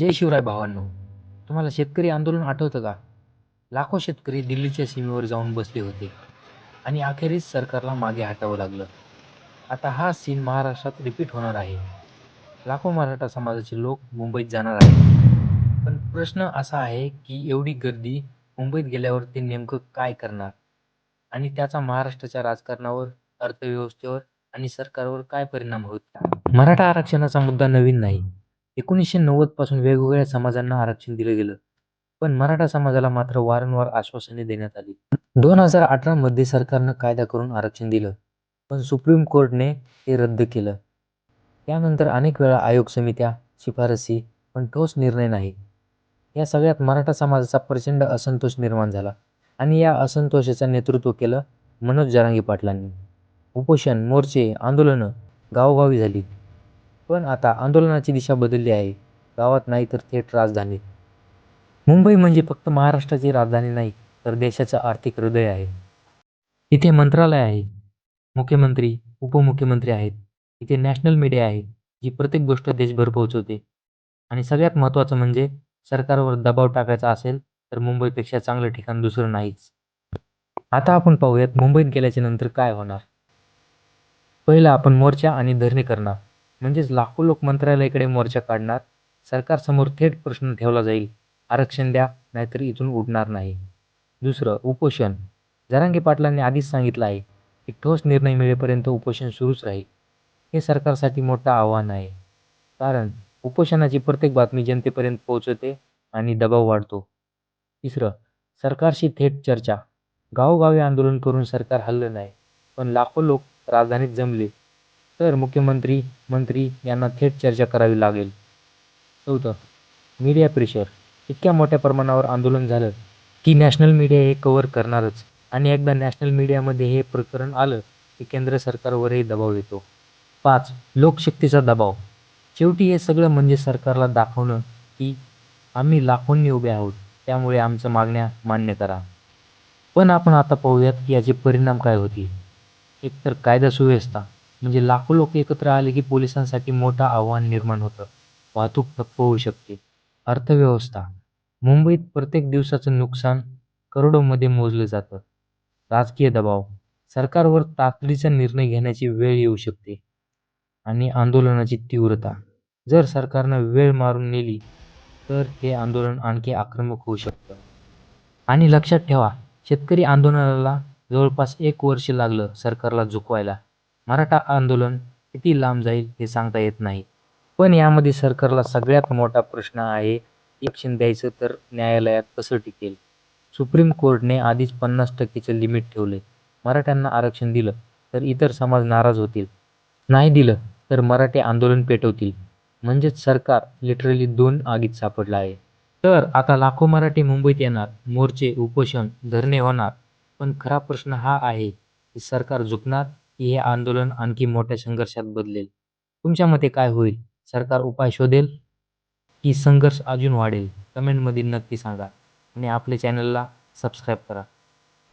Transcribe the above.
जय शिवराय भावांनो. तुम्हाला शेतकरी आंदोलन आठवतं का? लाखो शेतकरी दिल्लीच्या सीमेवर जाऊन बसले होते आणि अखेरीस सरकारला मागे हटावं लागलं. आता हा सीन महाराष्ट्रात रिपीट होणार आहे. लाखो मराठा समाजाचे लोक मुंबईत जाणार आहेत. पण प्रश्न असा आहे की एवढी गर्दी मुंबईत गेल्यावर ते नेमकं काय करणार? आणि त्याचा महाराष्ट्राच्या राजकारणावर अर्थव्यवस्थेवर आणि सरकारवर काय परिणाम होत? मराठा आरक्षणाचा मुद्दा नवीन नाही. एकोणीसशे नव्वदपासून वेगवेगळ्या समाजांना आरक्षण दिलं गेलं पण मराठा समाजाला मात्र वारंवार आश्वासने देण्यात आली. दोन हजार अठरा मध्ये सरकारनं कायदा करून आरक्षण दिलं पण सुप्रीम कोर्टने ते रद्द केलं. त्यानंतर अनेक वेळा आयोग समित्या शिफारसी पण ठोस निर्णय नाही. या सगळ्यात मराठा समाजाचा प्रचंड असंतोष निर्माण झाला आणि या असंतोषाचं नेतृत्व केलं मनोज जरांगी पाटलांनी. उपोषण मोर्चे आंदोलनं गावोगावी झाली. पण आता आंदोलनाची दिशा बदलली आहे. गावात नाही तर थेट राजधानी. मुंबई म्हणजे फक्त महाराष्ट्राची राजधानी नाही तर देशाचं आर्थिक हृदय आहे. इथे मंत्रालय आहे. मुख्यमंत्री उपमुख्यमंत्री आहेत. इथे नॅशनल मीडिया आहे जी प्रत्येक गोष्ट देशभर पोहोचवते. आणि सगळ्यात महत्त्वाचं म्हणजे सरकारवर दबाव टाकायचा असेल तर मुंबईपेक्षा चांगलं ठिकाण दुसरं नाहीच. आता आपण पाहूयात मुंबईत गेल्याच्यानंतर काय होणार. पहिलं आपण मोर्चा आणि धरणे करणार. म्हणजेच लाखो लोक मंत्रालयाकडे मोर्चा काढणार सरकारसमोर थेट प्रश्न ठेवला जाईल आरक्षण द्या नाहीतर इथून उठणार नाही. दुसरं उपोषण. जरांगे पाटलांनी आधीच सांगितलं आहे की ठोस निर्णय मिळेपर्यंत उपोषण सुरूच राहील. हे सरकारसाठी मोठं आव्हान आहे. कारण उपोषणाची प्रत्येक बातमी जनतेपर्यंत पोहोचते आणि दबाव वाढतो. तिसरं सरकारशी थेट चर्चा. गावोगावी आंदोलन करून सरकार हल्लं नाही पण लाखो लोक राजधानीत जमले तर मुख्यमंत्री मंत्री यांना थेट चर्चा करावी लागेल. चौथं मीडिया प्रेशर इतक्या मोठ्या प्रमाणावर आंदोलन झालं की नॅशनल मीडिया हे कव्हर करणारच. आणि एकदा नॅशनल मीडियामध्ये हे प्रकरण आलं की केंद्र सरकारवरही दबाव येतो. पाच लोकशक्तीचा दबाव. शेवटी हे सगळं म्हणजे सरकारला दाखवणं की आम्ही लाखोंनी उभे आहोत. त्यामुळे आमचं मागण्या मान्य करा. पण आपण आता पाहूयात की याचे परिणाम काय होतील. एकतर कायदा सुव्यवस्था. म्हणजे लाखो लोक एकत्र आले की पोलिसांसाठी मोठं आव्हान निर्माण होतं. वाहतूक ठप्प होऊ शकते. अर्थव्यवस्था. मुंबईत प्रत्येक दिवसाचं नुकसान करोडोमध्ये मोजलं जातं. राजकीय दबाव. सरकारवर तातडीचा निर्णय घेण्याची वेळ येऊ शकते. आणि आंदोलनाची तीव्रता. जर सरकारनं वेळ मारून नेली तर हे आंदोलन आणखी आक्रमक होऊ शकतं. आणि लक्षात ठेवा शेतकरी आंदोलनाला जवळपास एक वर्ष लागलं सरकारला झुकवायला. मराठा आंदोलन किती लांब जाईल हे सांगता येत नाही. पण यामध्ये सरकारला सगळ्यात मोठा प्रश्न आहे इलेक्शन द्यायचं तर न्यायालयात कसं टिकेल? सुप्रीम कोर्टने आधीच पन्नास टक्केचं लिमिट ठेवले मराठ्यांना आरक्षण दिलं तर इतर समाज नाराज होतील. नाही दिलं तर मराठी आंदोलन पेटवतील. म्हणजेच सरकार लिटरली दोन आगीत सापडलं आहे. तर आता लाखो मराठी मुंबईत येणार मोर्चे उपोषण धरणे होणार. पण खरा प्रश्न हा आहे की सरकार झुकणार की हे आंदोलन आणखी मोठ्या संघर्षात बदलेल. तुमच्या मते काय होईल? सरकार उपाय शोधेल की संघर्ष अजून वाढेल? कमेंटमध्ये नक्की सांगा आणि आपल्या चॅनलला सबस्क्राईब करा.